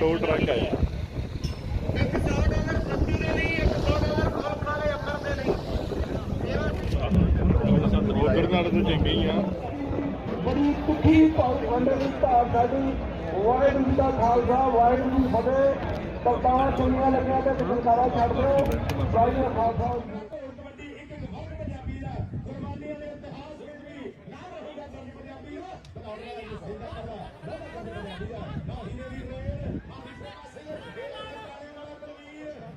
Toll truck ਹੈ ਇੱਕ 100 dollar ਸਬਜ਼ੀ ਦੇ ਲਈ ਇੱਕ 100 ਡਾਲਰ ਖਾਣ ਵਾਲੇ ਅੰਦਰ ਦੇ ਲਈ। ਉਧਰ ਨਾਲ ਤਾਂ ਚੰਗੇ ਹੀ ਆ। ਬੜੀ ਤੁਖੀ ਵੰਡੇ ਦੀ ਭਾਵ ਸਾਡੀ। ਵਾਹਿਗੁਰੂ ਜੀ ਦਾ ਖਾਲਸਾ ਵਾਹਿਗੁਰੂ ਦੀ ਫਤਿਹ ਲੱਗੀਆਂ ਤੇ ਸਰਕਾਰਾਂ ਛੱਡ ਦਿਓ। ਵਾਹਿਗੁਰੂ ਜੀ ਦਾ ਖਾਲਸਾ। ਕਬੱਡੀ ਇੱਕ ਇੱਕ ਹੋਰ ਪੰਜਾਬੀ ਦਾ ਕੁਰਬਾਨੀਆਂ ਦੇ ਇਤਿਹਾਸ ਵਿੱਚ ਵੀ ਨਾਮ ਰਹੇਗਾ ਸਾਡੀ ਪੰਜਾਬੀ ਦਾ। ਬਤੌਰੇ ਦਾ ਸਹੀ ਦਾ ਕਰਦਾ ਬਹੁਤ ਪੰਜਾਬੀ ਦਾ ਮਾਹੀ ਨੇ ਵੀ ਰੇਡ ਮਾਹੀ ਪ੍ਰੇਮ ਸਿੰਘ ਕਾਲੇ ਵਾਲਾ ਬਲਵੀਰ ਉਹ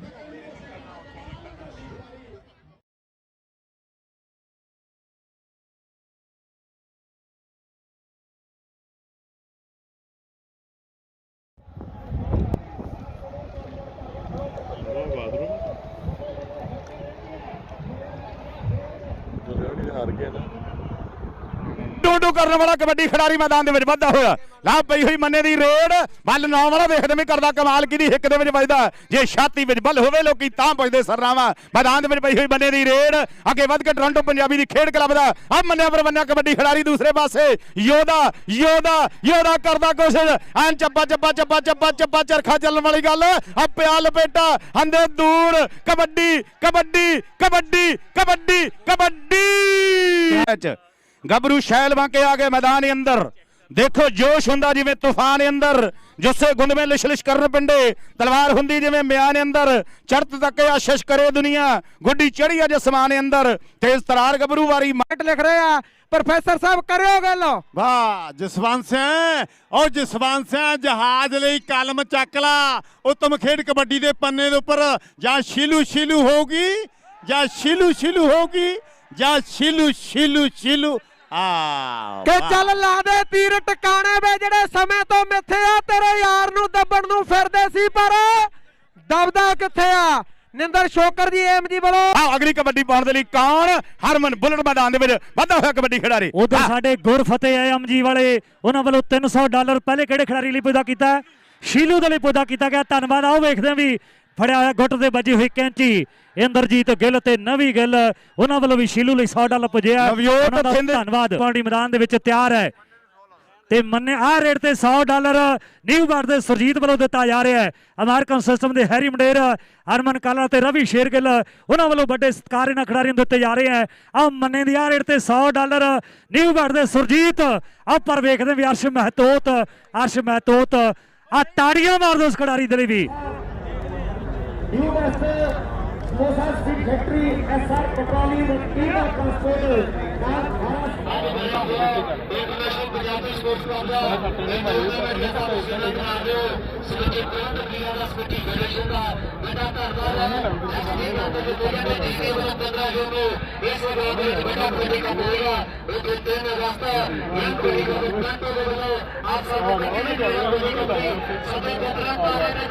ਬਾਥਰੂਮ ਜੋ ਰੇੜੀ ਕਰਨ ਵਾਲਾ ਕਬੱਡੀ ਖਿਡਾਰੀ ਮੈਦਾਨ ਦੇ ਵਿੱਚ ਵੱਧਦਾ ਹੋਇਆ। ਲਾ ਪਈ ਹੋਈ ਮੰਨੇ ਦੀ ਰੇਡ। ਬੱਲ ਨੌ ਵਾਲਾ ਵੇਖਦੇ ਵੀ ਕਰਦਾ ਕਮਾਲ ਕੀ ਦੀ ਹਿੱਕ ਦੇ ਵਿੱਚ ਵੱਜਦਾ। ਜੇ ਛਾਤੀ ਵਿੱਚ ਬੱਲ ਹੋਵੇ ਲੋਕੀ ਤਾਂ ਪੁੱਜਦੇ ਸਰਨਾਵਾ ਮੈਦਾਨ ਦੇ ਵਿੱਚ ਪਈ ਹੋਈ ਮੰਨੇ ਦੀ ਰੇਡ। ਅੱਗੇ ਵੱਧ ਕੇ ਟੋਰਾਂਟੋ ਪੰਜਾਬੀ ਦੀ ਖੇਡ ਕਲੱਬ ਦਾ। ਆ ਮੰਨਿਆ ਪਰਵੰਨਿਆ ਕਬੱਡੀ ਖਿਡਾਰੀ ਦੂਸਰੇ ਪਾਸੇ। ਯੋਧਾ ਯੋਧਾ ਯੋਧਾ ਕਰਦਾ ਕੋਸ਼ਿਸ਼। ਐਨ ਚੱਪਾ ਚੱਪਾ ਚੱਪਾ ਚੱਪਾ ਚੱਪਾ ਚਰਖਾ ਚੱਲਣ ਵਾਲੀ ਗੱਲ। ਆ ਪਿਆ ਲਪੇਟਾ। ਹੰਦੇ ਦੂਰ। ਕਬੱਡੀ ਕਬੱਡੀ ਕਬੱਡੀ ਕਬੱਡੀ ਕਬੱਡੀ। ਮੈਚ ਗੱਭਰੂ ਸ਼ੈਲ ਵਾਂਕੇ ਆ ਗਏ ਮੈਦਾਨ ਦੇ ਅੰਦਰ। ਦੇਖੋ ਜੋਸ਼ ਹੁੰਦਾ ਜਿਵੇਂ ਤੂਫਾਨ ਦੇ ਅੰਦਰ, ਜੁੱਸੇ ਗੁੰਦਵੇਂ ਲਿਸ਼ ਕਰਨ ਪਿੰਡੇ, ਤਲਵਾਰ ਹੁੰਦੀ ਜਿਵੇਂ ਮਿਆਨ ਦੇ ਅੰਦਰ। ਚੜਤ ਤੱਕ ਆਸ਼ਿਸ਼ ਕਰੇ ਦੁਨੀਆ, ਗੁੱਡੀ ਚੜੀ ਅਜ ਅਸਮਾਨ ਦੇ ਅੰਦਰ। ਤੇਜ਼ ਤਰਾਰ ਗੱਭਰੂ ਵਾਰੀ ਮਾਟ ਲਿਖ ਰਹੇ ਆ, ਪ੍ਰੋਫੈਸਰ ਸਾਹਿਬ ਕਰਿਓ ਗੱਲ। ਵਾਹ, ਜਸਵੰਤ ਸਿੰਘ। ਉਹ ਜਸਵੰਤ ਸਿੰਘ, ਜਹਾਜ਼ ਲਈ ਕਲਮ ਚੱਕ ਲਾ। ਉਤਮ ਖੇਡ ਕਬੱਡੀ ਦੇ ਪੰਨੇ ਦੇ ਉੱਪਰ। ਜਾਂ ਸ਼ੀਲੂ ਸ਼ੀਲੂ ਹੋਊਗੀ? ਜਾਂ ਸ਼ੀਲੂ ਸ਼ੀਲੂ ਹੋਊਗੀ? ਜਾਂ ਸ਼ੀਲੂ ਸ਼ੀਲੂ ਸ਼ੀਲੂ ਆ ਕਿ ਚੱਲ ਲਾ ਦੇ ਤੀਰ ਟਿਕਾਣੇ ਵੇ ਜਿਹੜੇ ਸਮੇਂ ਤੋਂ ਮਿੱਥੇ ਆ ਤੇਰੇ ਯਾਰ ਨੂੰ ਦੱਬਣ ਨੂੰ ਫਿਰਦੇ ਸੀ ਪਰ ਦਬਦਾ ਕਿੱਥੇ ਆ? ਨਿੰਦਰ ਸ਼ੋਕਰ ਜੀ ਏਮ ਜੀ ਵੱਲੋਂ। ਆ ਅਗਲੀ ਕਬੱਡੀ ਪਾਉਣ ਦੇ ਲਈ ਕੌਣ? ਹਰਮਨ ਬੁੱਲਟ ਮੈਦਾਨ ਦੇ ਵਿੱਚ ਵਾਧਾ ਹੋਇਆ ਕਬੱਡੀ ਖਿਡਾਰੀ। ਉਧਰ ਸਾਡੇ ਗੁਰਫਤਿਹ ਐਮ ਜੀ ਵਾਲੇ ਉਹਨਾਂ ਵੱਲੋਂ 300 ਡਾਲਰ ਪਹਿਲੇ ਕਿਹੜੇ ਖਿਡਾਰੀ ਲਈ ਪੈਦਾ ਕੀਤਾ? ਸ਼ੀਲੂ ਦੇ ਲਈ ਪੈਦਾ ਕੀਤਾ ਗਿਆ ਧੰਨਵਾਦ। ਆਓ ਵੇਖਦੇ ਹਾਂ ਵੀ ਫੜਿਆ ਹੋਇਆ ਗੁੱਟ ਦੇ ਵੱਜੀ ਹੋਈ ਕੈਂਚੀ। ਇੰਦਰਜੀਤ ਗਿੱਲ ਤੇ ਨਵੀ ਗਿੱਲ ਉਹਨਾਂ ਵੱਲੋਂ ਵੀ ਸ਼ੀਲੂ ਲਈ 100 ਡਾਲਰ ਪੁਜਿਆ ਉਹਨਾਂ ਦਾ ਧੰਨਵਾਦ ਪਾਰਟੀ ਮੈਦਾਨ ਦੇ ਵਿੱਚ ਤਿਆਰ ਹੈ। ਤੇ ਮੰਨੇ ਆ ਰੇਟ ਤੇ 100 ਡਾਲਰ ਨਿਊ ਬਾਰ ਦੇ ਸੁਰਜੀਤ ਵੱਲੋਂ ਦਿੱਤਾ ਜਾ ਰਿਹਾ ਹੈ। ਅਮਰੀਕਨ ਸਿਸਟਮ ਦੇ ਹੈਰੀ ਮੰਡੇਰ ਹਰਮਨ ਕਾਲਾ ਤੇ ਰਵੀ ਸ਼ੇਰਗਿੱਲ ਉਹਨਾਂ ਵੱਲੋਂ ਵੱਡੇ ਸਤਿਕਾਰ ਇਹਨਾਂ ਖਿਡਾਰੀਆਂ ਨੂੰ ਦਿੱਤੇ ਜਾ ਰਹੇ ਹੈ। ਆ ਮੰਨੇ ਦੀ ਆ ਰੇਟ ਤੇ 100 ਡਾਲਰ ਨਿਊ ਬਾਰ ਦੇ ਸੁਰਜੀਤ ਆ ਪਰ ਵੇਖਦੇ ਵੀ ਅਰਸ਼ ਮਹਤੋਤ ਅਰਸ਼ ਮਹਤੋਤ ਆ ਤਾੜੀਆਂ ਮਾਰਦੇ ਉਸ ਖਿਡਾਰੀ ਦੇ ਲਈ ਵੀ। ਯੂਐਸਏ ਸਮੋਸਾ ਸਟੀਲ ਫੈਕਟਰੀ ਐਸਆਰ ਪੈਟਰੋਲੀਅਮ ਟੀਨਾ transport car international Punjabi sports club ਦਾ ਸਪੀਤੀ ਪ੍ਰਾਂਤ ਦੀਆਂ ਦਾ ਸਪੀਤੀ ਫੈਡਰੇਸ਼ਨ ਦਾ ਬੜਾ ਧੰਨਵਾਦ ਹੈ ਐਸਡੀਓ ਦੇ ਕੋਲ ਦੇ ਟੀਕੇ ਵੱਲੋਂ 15 ਜੂਨ ਨੂੰ ਇਸ ਰੋਡ ਦੇ ਬੜਾ ਕਬੱਡੀ ਕੱਪ ਹੋਏਗਾ ਤਿੰਨ ਅਗਸਤ ਇਹ ਕਬੱਡੀ ਕੱਪ ਦੇ ਵੱਲੋਂ ਆਪ ਸਭ ਨੂੰ ਸਭੇ ਬਦਲਾ ਦੇ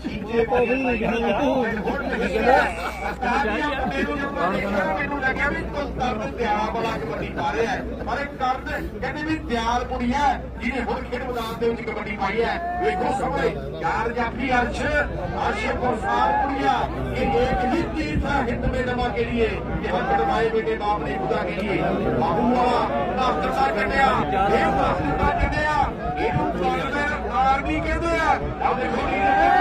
ਜੇ ਕੋਈ ਨਹੀਂ ਕਹਿੰਦਾ ਹੁਣ ਮੈਨੂੰ ਲੱਗਿਆ ਵੀ ਕੁਲਤਾਨ ਦਿਆਲ ਬੜਾ ਕਬੱਡੀ ਪਾ ਰਿਹਾ ਹੈ ਪਰ ਇੱਕ ਕਰਦ ਕਹਿੰਦੇ ਵੀ ਦਿਆਲ ਕੁੜੀ ਹੈ ਜਿਹਨੇ ਹੁਣ ਖੇਡ ਮੈਦਾਨ ਦੇ ਵਿੱਚ ਕਬੱਡੀ ਪਾਈ ਹੈ ਵੇਖੋ ਸਾਹਮਣੇ ਯਾਰ ਜਾਫੀ ਅਰਸ਼ ਅਰਸ਼ ਕੋਸਾਰ ਕੁੜੀਆ ਇਹ ਇੱਕ ਹੀ ਤੀਰ ਦਾ ਹਿੰਦ ਮੇ ਨਵਾ ਕੇ ਲਈ ਇਹ ਹੱਥ ਮਾਏ ਬੇਟੇ ਬਾਪ ਨੇ ਖੁਦਾ ਕੇ ਲਈ ਬਾਬੂ ਵਾਲਾ ਦਸਤ ਦਾ ਕੱਢਿਆ ਇਹ ਦਸਤ ਦਾ ਕੱਢਿਆ ਇਹਨੂੰ ਫੌਜ ਦਾ ਆਰਮੀ ਕਹਿੰਦੇ ਆ। ਆ ਦੇਖੋ ਲੀਡਰ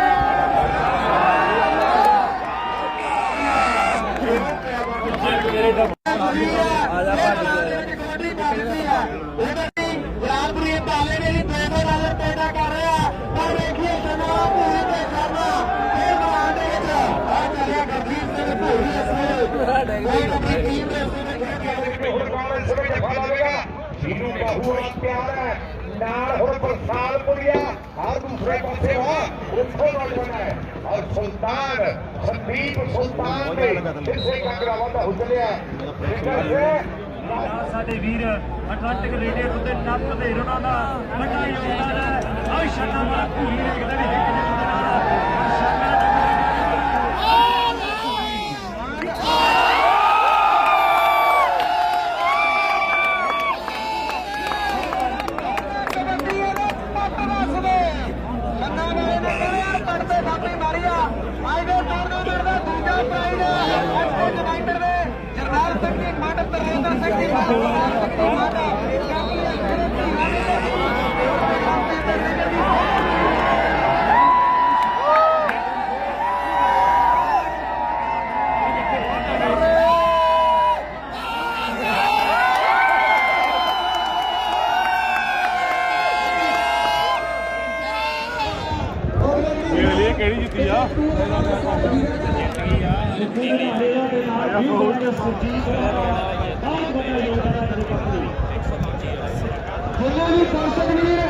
ਨਾਲ ਹੁਣ ਪ੍ਰਸਾਦ ਪੁਰੀਆ ਹਰ ਦੂਸਰੇ ਪਾਸੇ ਉੱਥੋਂ ਨੌਜਵਾਨ ਹੈ ਔਰ ਸੁਲਤਾਨ ਸੰਦੀਪ ਸੁਲਤਾਨ ਨੇ ਇਸੇ ਕਾਂਗਰਾ ਵਾਦਾ ਹੋ ਸਾਡੇ ਵੀਰ ਅਟਲਾਂਟਿਕ ਰੇਡੀਓ ਉੱਤੇ ਨੱਪ ਦੇ ਉਹਨਾਂ ਦਾ ਵੱਡਾ ਯੋਗਦਾਨ ਹੈ। ਆ ਸ਼ਰਨਾ ਵਾਲਾ ਭੂਰੀ ਜਰਨਲ ਸਿੰਘ ਦੀ ਮਾਡਲ ਤਰੇਂਦਰ ਸਿੰਘ ਦੀ ਮਾਡਲ ਜਿੰਨੇ ਵੀ ਦਰਸ਼ਕ ਵੀਰ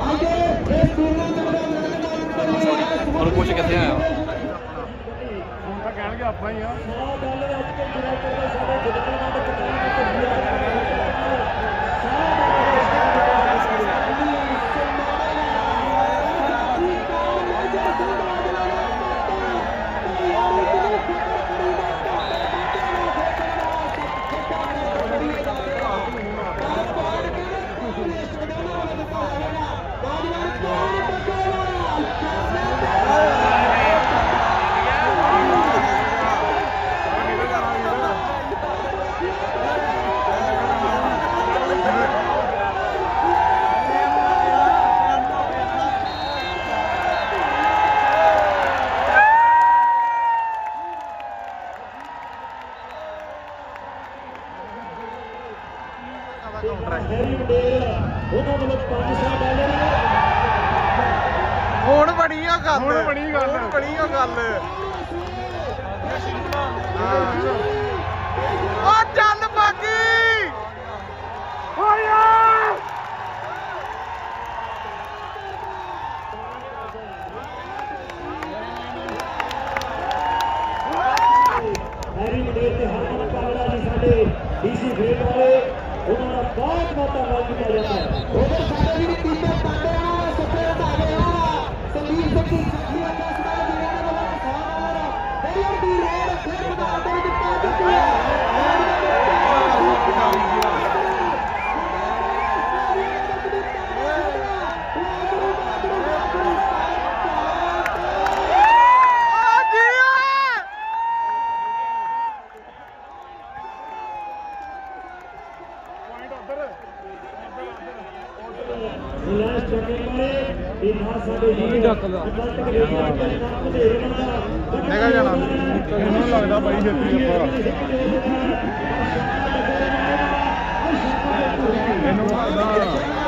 ਆਗੇ ਇਸ ਟੂਰਨਾਮੈਂਟ ਦਾ ਮੈਦਾਨ ਤੋਂ ਹੁਣ ਬਣੀ ਆ ਗੱਲ। ਹੁਣ ਬਣੀ ਗੱਲ। ਹੁਣ ਬਣੀ ਆ ਗੱਲ ਚੱਲ ਬਾਕੀ ਹੋਇਆ ਹੈਰੀ ਮੰਡੇਰ ਤੇ ਹਰਮਨ ਕਾਲੜਾ ਜੀ ਸਾਡੇ ਡੀਸੀ ਗ੍ਰੇਡ ਵਾਲੇ ਉਹਨਾਂ ਦਾ ਬਹੁਤ ਬਹੁਤ ਧੰਨਵਾਦ ਕੀਤਾ ਜਾਂਦਾ ਹੈ ਉਧਰ ਸਾਡੇ ਵੀ ਟੀਚਰ ਪਾਂਡੇ ਆ ਸੱਤੇ ਢਾਗੇ ਆ ਸੰਦੀਪ ਸਿੰਘ ਜੀ ਦਾ ਸਦਾ ਵੀਰਾਂ ਦੇ ਵੱਲੋਂ ਕਿਸਾਨ ਬੇਲਰ ਦੀ ਰੇਡ ਫਿਰ ਮੈਦਾਨ ਦੇ ਵਿੱਚ ਪਾ ਦਿੱਤੀ ਹੈ ਆ ਜੀ ਲਾਸਟ ਚੈਕਿੰਗ ਵਾਲੇ ਇਹ ਨਾ ਸਾਡੇ ਜੀ ਡੱਕਦਾ ਨਿਕਲ ਜਾਣਾ। ਮੈਨੂੰ ਲੱਗਦਾ ਬਾਈ ਜਿੱਤੀ ਆਪਾਂ। ਮੈਨੂੰ ਲੱਗਦਾ